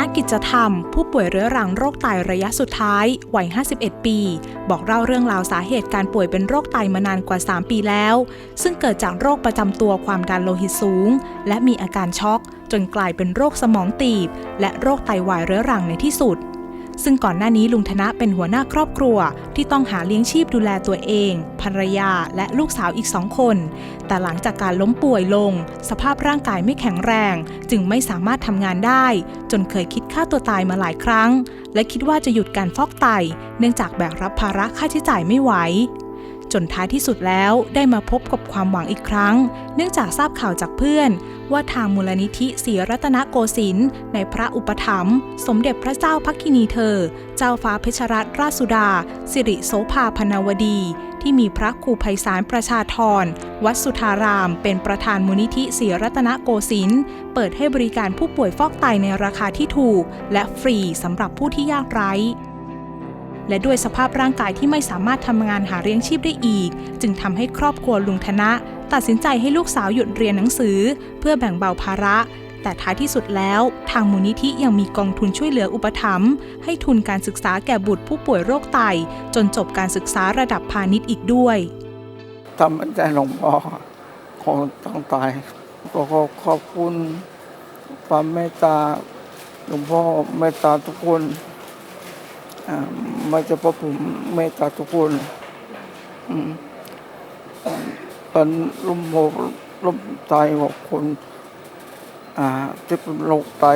ะกิจธรรม ผู้ป่วยเรื้อรังโรคไตระยะสุดท้ายวัย 51 ปี บอกเล่าเรื่องราวสาเหตุการป่วยเป็นโรคไตมานานกว่า 3 ปีแล้ว ซึ่งเกิดจากโรคประจำตัวความดันโลหิตสูง และมีอาการช็อก จนกลายเป็นโรคสมองตีบ และโรคไตวายเรื้อรังในที่สุด ซึ่งก่อนหน้านี้ลุงธนะเป็นหัวหน้าครอบครัว ที่ต้องหาเลี้ยงชีพดูแลตัวเอง ภรรยาและลูกสาวอีกสองคน แต่หลังจากการล้มป่วยลง สภาพร่างกายไม่แข็งแรง จึงไม่สามารถทำงานได้ จนเคยคิดฆ่าตัวตายมาหลายครั้ง และคิดว่าจะหยุดการฟอกไต เนื่องจากแบกรับภาระค่าใช้จ่ายไม่ไหว จนท้ายที่สุดแล้วได้มาพบกับความหวังอีกครั้ง เนื่องจากทราบข่าวจากเพื่อน ว่าทางมูลนิธิศรีรัตนโกสินทร์ในพระอุปถัมภ์สมเด็จพระเจ้าพักคินีเธอ เจ้าฟ้าเพชรรัตนราชสุดา สิริโสภาพนาวดี ที่มีพระครูไพศาลประชาธรวัดสุทาราม เป็นประธานมูลนิธิศรีรัตนโกสินทร์เปิดให้บริการผู้ป่วยฟอกไตในราคาที่ถูก และฟรีสำหรับผู้ที่ยากไร้ และด้วยสภาพร่างกายที่ไม่สามารถทำงานหาเลี้ยงชีพได้อีก จึงทำให้ครอบครัวลุงธนะ ตัดสินใจให้ลูกสาวหยุดเรียนหนังสือ เพื่อแบ่งเบาภาระ แต่ท้ายที่สุดแล้ว ทางมูลนิธิยังมีกองทุนช่วยเหลืออุปถัมภ์ให้ทุนการศึกษาแก่บุตรผู้ป่วยโรคไต จนจบการศึกษาระดับพาณิชย์อีกด้วยทำมันใจหลวงพ่อของต้องตายก็ขอขอบคุณความเมตตาหลวงพ่อเมตตาทุกคน อ่าจะพาะผมเมตตาทุกคนอืมตอนลุมโมลมตายบอกคนอ่าที่เป็นโรคไต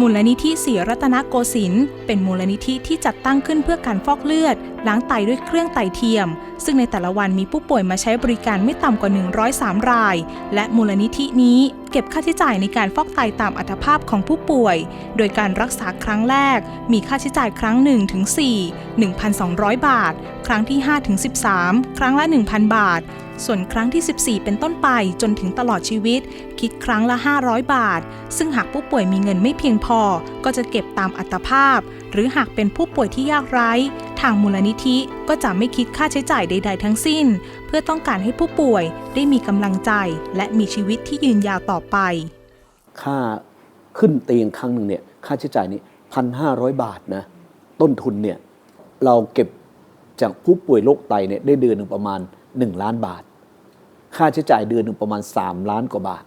มูลนิธิศรีรัตนโกสินทร์เป็นมูลนิธิที่จัดตั้งขึ้นเพื่อการฟอกเลือด ล้างไตด้วยเครื่องไตเทียม ซึ่งในแต่ละวันมีผู้ป่วยมาใช้บริการไม่ต่ำกว่า 103 ราย และมูลนิธินี้เก็บค่าใช้จ่ายในการฟอกไตตามอัตภาพของผู้ป่วย โดยการรักษาครั้งแรก มีค่าใช้จ่ายครั้ง1ถึง4 1,200 บาท ครั้งที่5ถึง13 ครั้งละ 1,000 บาท ส่วนครั้งที่ 14 เป็นต้นไปจนถึงตลอดชีวิต คิดครั้งละ 500 บาท ซึ่งหากผู้ป่วยมีเงินไม่เพียงพอ ก็จะเก็บตามอัตภาพ หรือหากเป็นผู้ป่วยที่ยากไร้ ทางมูลนิธิก็จะไม่คิดค่าใช้จ่ายใด ๆ ทั้งสิ้น เพื่อต้องการให้ผู้ป่วยได้มีกำลังใจ และมีชีวิตที่ยืนยาวต่อไป ค่าขึ้นเตียงครั้งหนึ่งเนี่ยค่าใช้จ่ายนี่พันห้าร้อยบาทนะต้นทุนเนี่ยเราเก็บจากผู้ป่วยโรคไตเนี่ยได้เดือนหนึ่งประมาณ 1 ล้านบาท ค่าใช้จ่ายเดือนหนึ่งประมาณ 3 ล้านกว่าบาท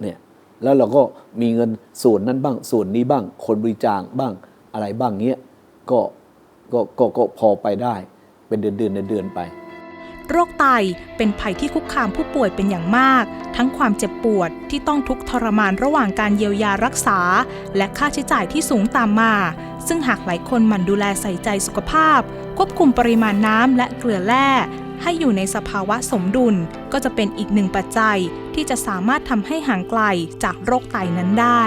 เนี่ย แล้วเราก็มีเงินส่วนนั้นบ้าง ส่วนนี้บ้าง คนบริจาคบ้างอะไรบ้างเงี้ยก็ก็ก็ก็พอไปได้ เป็นเดือนเดือนเดือนเดือนไป โรคไตเป็นภัยที่คุกคามผู้ป่วยเป็นอย่างมาก ทั้งความเจ็บปวดที่ต้องทุกข์ทรมานระหว่างการเยียวยารักษา และค่าใช้จ่ายที่สูงตามมา ซึ่งหากหลายคนหมั่นดูแลใส่ใจสุขภาพ ควบคุมปริมาณน้ำและเกลือแร่ ให้อยู่ในสภาวะสมดุล ก็จะเป็นอีกหนึ่งปัจจัยที่จะสามารถทำให้ห่างไกลจากโรคไตนั้นได้